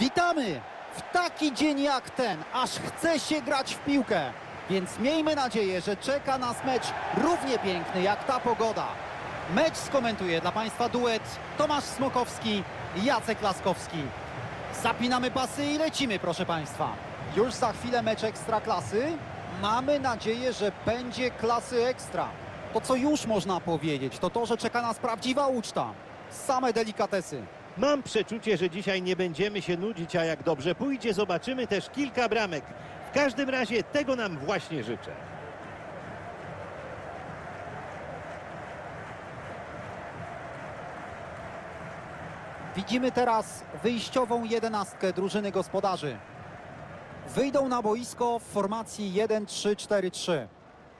Witamy w taki dzień jak ten, aż chce się grać w piłkę. Więc miejmy nadzieję, że czeka nas mecz równie piękny jak ta pogoda. Mecz skomentuje dla Państwa duet Tomasz Smokowski i Jacek Laskowski. Zapinamy pasy i lecimy, proszę Państwa. Już za chwilę mecz ekstraklasy. Mamy nadzieję, że będzie klasy ekstra. To, co już można powiedzieć, to to, że czeka nas prawdziwa uczta. Same delikatesy. Mam przeczucie, że dzisiaj nie będziemy się nudzić, a jak dobrze pójdzie, zobaczymy też kilka bramek. W każdym razie tego nam właśnie życzę. Widzimy teraz wyjściową jedenastkę drużyny gospodarzy. Wyjdą na boisko w formacji 1-3-4-3.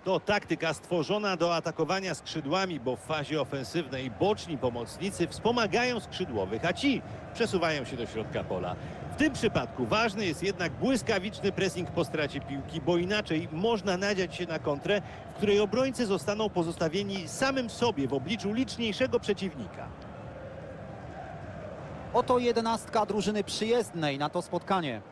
To taktyka stworzona do atakowania skrzydłami, bo w fazie ofensywnej boczni pomocnicy wspomagają skrzydłowych, a ci przesuwają się do środka pola. W tym przypadku ważny jest jednak błyskawiczny pressing po stracie piłki, bo inaczej można nadziać się na kontrę, w której obrońcy zostaną pozostawieni samym sobie w obliczu liczniejszego przeciwnika. Oto jedenastka drużyny przyjezdnej na to spotkanie.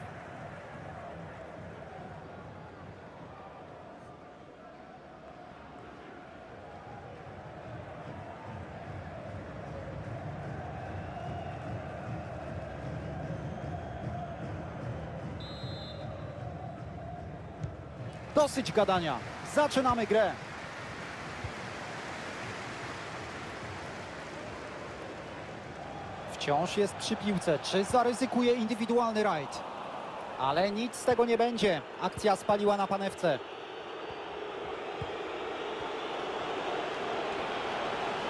Dosyć gadania. Zaczynamy grę. Wciąż jest przy piłce. Czy zaryzykuje indywidualny rajd? Ale nic z tego nie będzie. Akcja spaliła na panewce.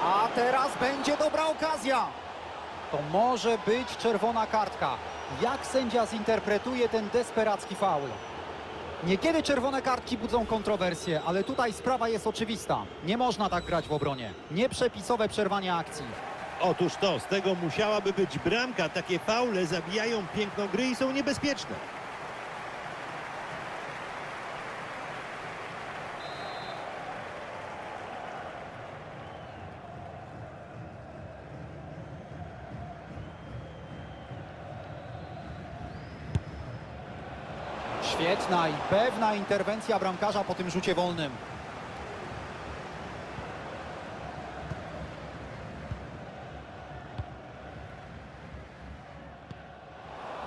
A teraz będzie dobra okazja. To może być czerwona kartka. Jak sędzia zinterpretuje ten desperacki faul? Niekiedy czerwone kartki budzą kontrowersje, ale tutaj sprawa jest oczywista. Nie można tak grać w obronie. Nieprzepisowe przerwanie akcji. Otóż to, z tego musiałaby być bramka. Takie faule zabijają piękno gry i są niebezpieczne. Świetna i pewna interwencja bramkarza po tym rzucie wolnym.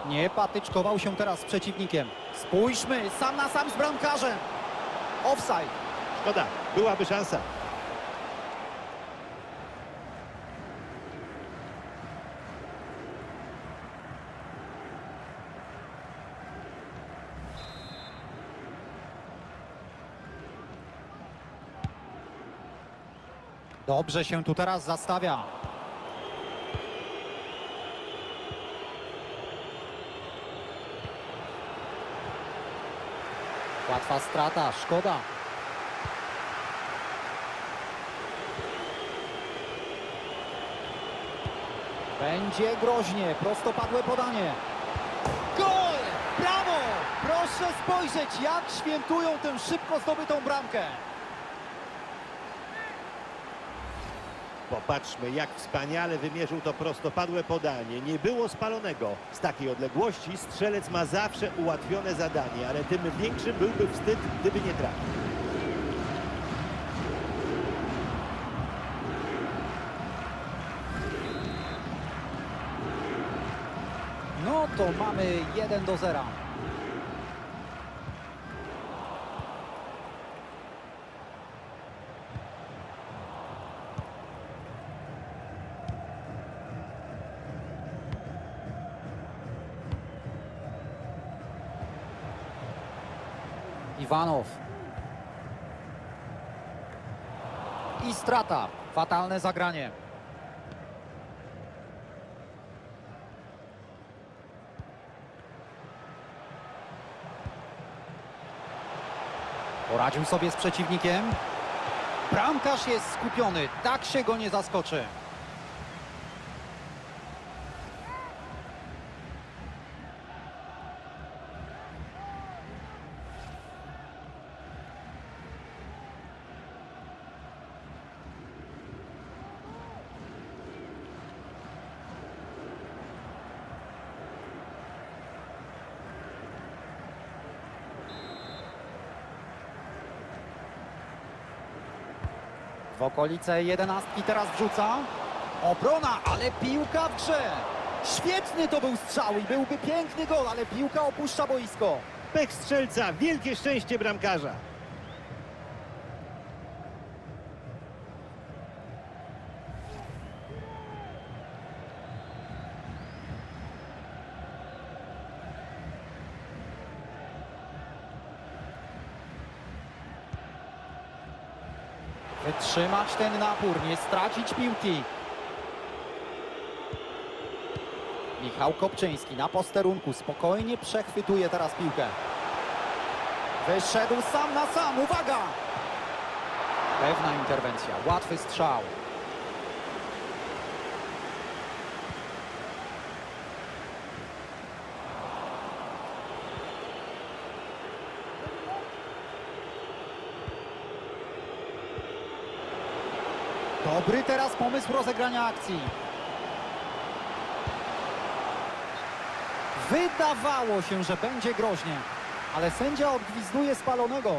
Nie patyczkował się teraz z przeciwnikiem. Spójrzmy, sam na sam z bramkarzem. Offside. Szkoda, byłaby szansa. Dobrze się tu teraz zastawia. Łatwa strata, szkoda. Będzie groźnie, prostopadłe podanie. Gol! Brawo! Proszę spojrzeć, jak świętują tę szybko zdobytą bramkę. Popatrzmy, jak wspaniale wymierzył to prostopadłe podanie. Nie było spalonego. Z takiej odległości strzelec ma zawsze ułatwione zadanie, ale tym większy byłby wstyd, gdyby nie trafił. No to mamy 1 do 0. Iwanow. I strata. Fatalne zagranie. Poradził sobie z przeciwnikiem. Bramkarz jest skupiony, tak się go nie zaskoczy. W okolice jedenastki teraz wrzuca. Obrona, ale piłka w grze. Świetny to był strzał i byłby piękny gol, ale piłka opuszcza boisko. Pech strzelca, wielkie szczęście bramkarza. Wytrzymać ten napór, nie stracić piłki. Michał Kopczyński na posterunku spokojnie przechwytuje teraz piłkę. Wyszedł sam na sam, uwaga! Pewna interwencja, łatwy strzał. Dobry teraz pomysł rozegrania akcji. Wydawało się, że będzie groźnie, ale sędzia odgwizduje spalonego.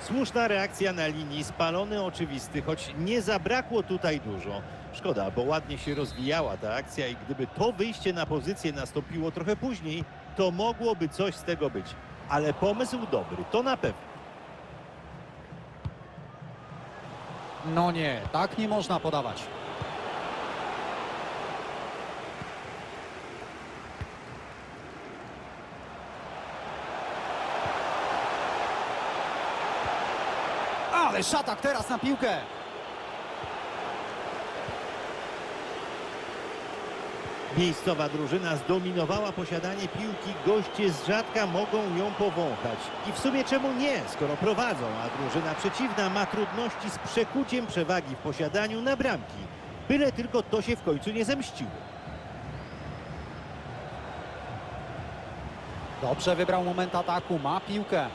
Słuszna reakcja na linii, spalony oczywisty, choć nie zabrakło tutaj dużo. Szkoda, bo ładnie się rozwijała ta akcja i gdyby to wyjście na pozycję nastąpiło trochę później, to mogłoby coś z tego być. Ale pomysł dobry, to na pewno. No nie, tak nie można podawać. Ale szatak teraz na piłkę. Miejscowa drużyna zdominowała posiadanie piłki, goście z rzadka mogą ją powąchać. I w sumie czemu nie, skoro prowadzą, a drużyna przeciwna ma trudności z przekuciem przewagi w posiadaniu na bramki. Byle tylko to się w końcu nie zemściło. Dobrze wybrał moment ataku, ma piłkę.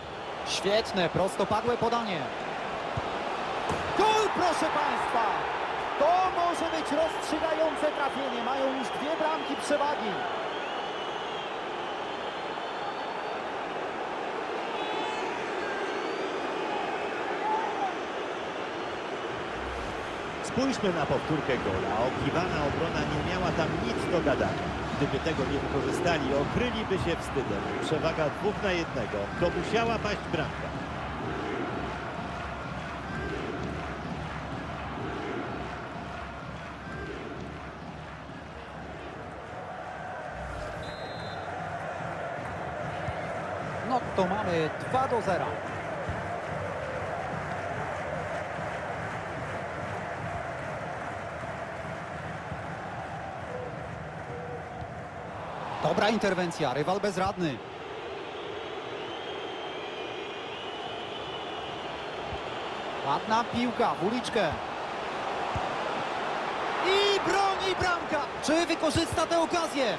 Świetne, prostopadłe podanie. Gol, proszę Państwa! Może być rozstrzygające trafienie. Mają już dwie bramki przewagi. Spójrzmy na powtórkę gola. Okiwana obrona nie miała tam nic do gadania. Gdyby tego nie wykorzystali, okryliby się wstydem. Przewaga dwóch na jednego. To musiała paść bramka. No to mamy 2 do 0. Dobra interwencja, rywal bezradny. Ładna piłka w uliczkę. I broni bramka. Czy wykorzysta tę okazję?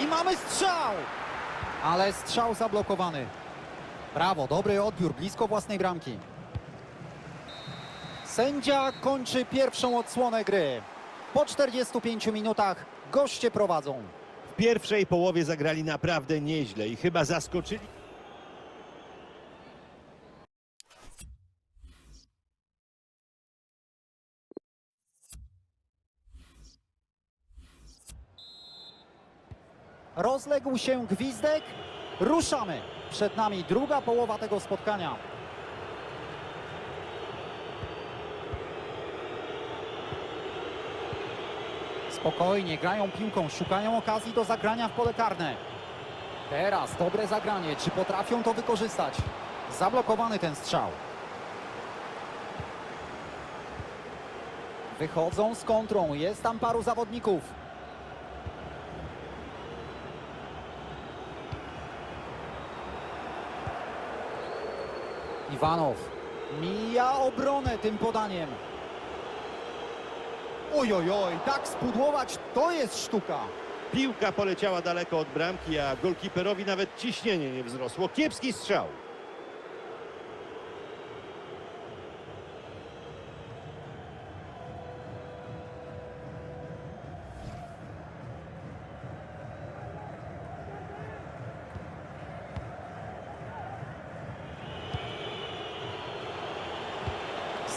I mamy strzał! Ale strzał zablokowany. Brawo, dobry odbiór, blisko własnej bramki. Sędzia kończy pierwszą odsłonę gry. Po 45 minutach goście prowadzą. W pierwszej połowie zagrali naprawdę nieźle i chyba zaskoczyli. Rozległ się gwizdek. Ruszamy. Przed nami druga połowa tego spotkania. Spokojnie, grają piłką, szukają okazji do zagrania w pole karne. Teraz dobre zagranie. Czy potrafią to wykorzystać? Zablokowany ten strzał. Wychodzą z kontrą. Jest tam paru zawodników. Iwanow mija obronę tym podaniem. Oj, oj, oj, tak spudłować to jest sztuka. Piłka poleciała daleko od bramki, a golkiperowi nawet ciśnienie nie wzrosło. Kiepski strzał.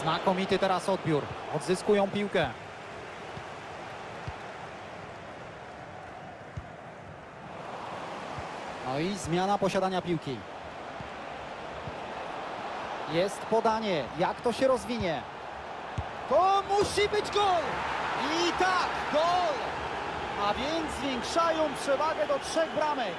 Znakomity teraz odbiór. Odzyskują piłkę. No i zmiana posiadania piłki. Jest podanie. Jak to się rozwinie? To musi być gol! I tak, gol! A więc zwiększają przewagę do trzech bramek.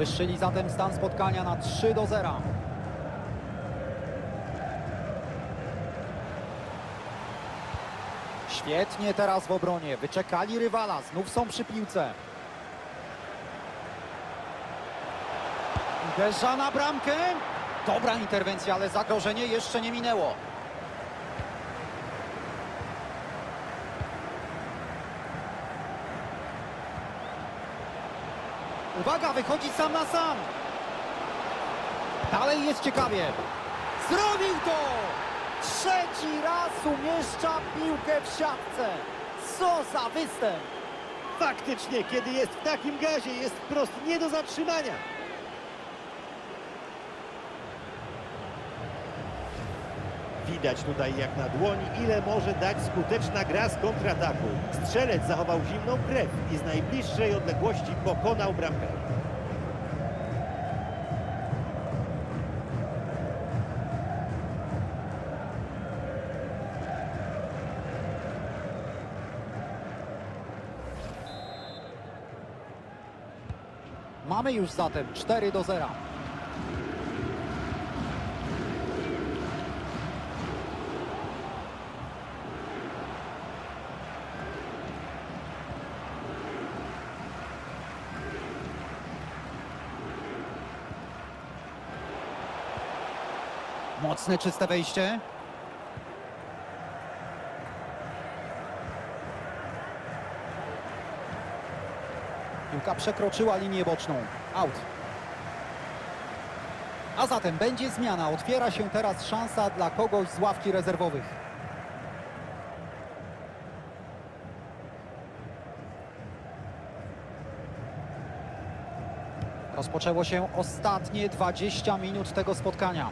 Podwyższyli zatem stan spotkania na 3 do 0. Świetnie teraz w obronie. Wyczekali rywala. Znów są przy piłce. Uderza na bramkę. Dobra interwencja, ale zagrożenie jeszcze nie minęło. Uwaga, wychodzi sam na sam. Dalej jest ciekawie. Zrobił to! Trzeci raz umieszcza piłkę w siatce. Co za występ! Faktycznie, kiedy jest w takim gazie, jest wprost nie do zatrzymania. Widać tutaj jak na dłoni, ile może dać skuteczna gra z kontrataku. Strzelec zachował zimną krew i z najbliższej odległości pokonał bramkę. Mamy już zatem 4 do 0. Mocne, czyste wejście. Piłka przekroczyła linię boczną. Out. A zatem będzie zmiana. Otwiera się teraz szansa dla kogoś z ławki rezerwowych. Rozpoczęło się ostatnie 20 minut tego spotkania.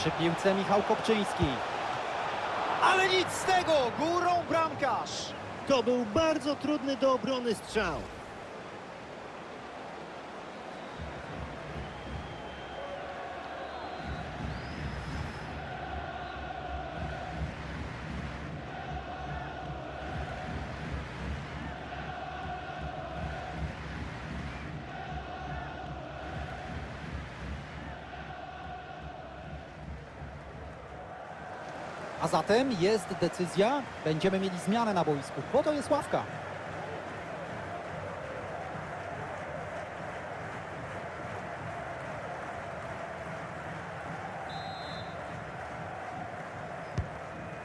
Przy piłce Michał Kopczyński. Ale nic z tego! Górą bramkarz! To był bardzo trudny do obrony strzał. A zatem jest decyzja, będziemy mieli zmianę na boisku, bo to jest ławka.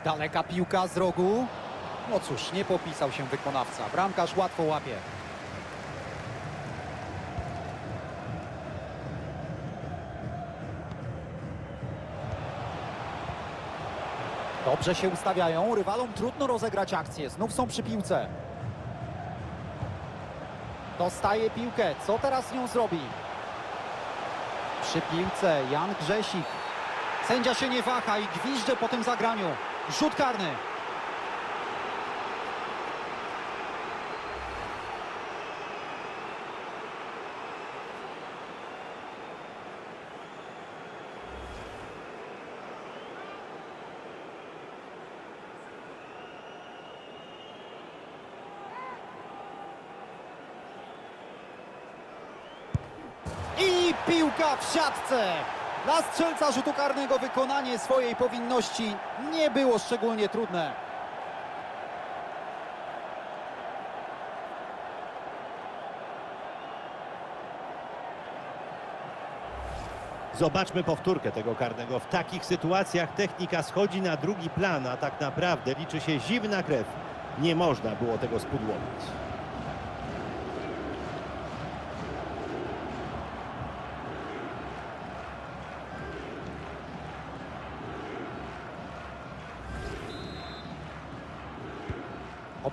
Daleka piłka z rogu. No cóż, nie popisał się wykonawca. Bramkarz łatwo łapie. Dobrze się ustawiają, rywalom trudno rozegrać akcję, znów są przy piłce. Dostaje piłkę, co teraz z nią zrobi? Przy piłce Jan Grzesik. Sędzia się nie waha i gwizdże po tym zagraniu. Rzut karny. Piłka w siatce! Dla strzelca rzutu karnego wykonanie swojej powinności nie było szczególnie trudne. Zobaczmy powtórkę tego karnego. W takich sytuacjach technika schodzi na drugi plan, a tak naprawdę liczy się zimna krew. Nie można było tego spudłować.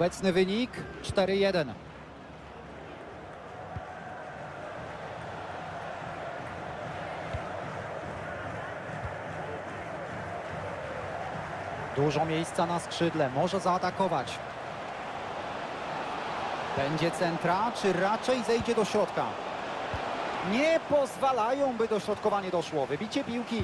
Obecny wynik 4-1. Dużo miejsca na skrzydle, może zaatakować. Będzie centra, czy raczej zejdzie do środka? Nie pozwalają, by dośrodkowanie doszło. Wybicie piłki.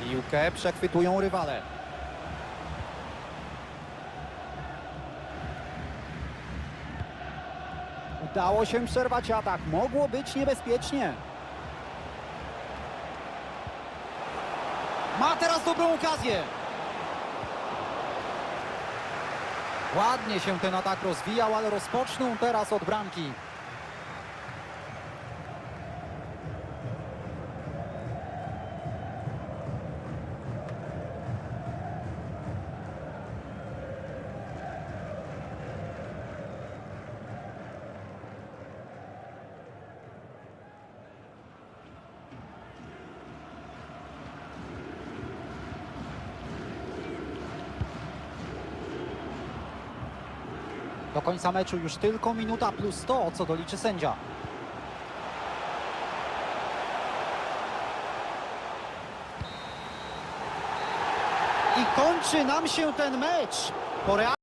Piłkę przechwytują rywale. Udało się przerwać atak. Mogło być niebezpiecznie. Ma teraz dobrą okazję. Ładnie się ten atak rozwijał, ale rozpoczną teraz od bramki. Końca meczu już tylko minuta plus to, co doliczy sędzia. I kończy nam się ten mecz.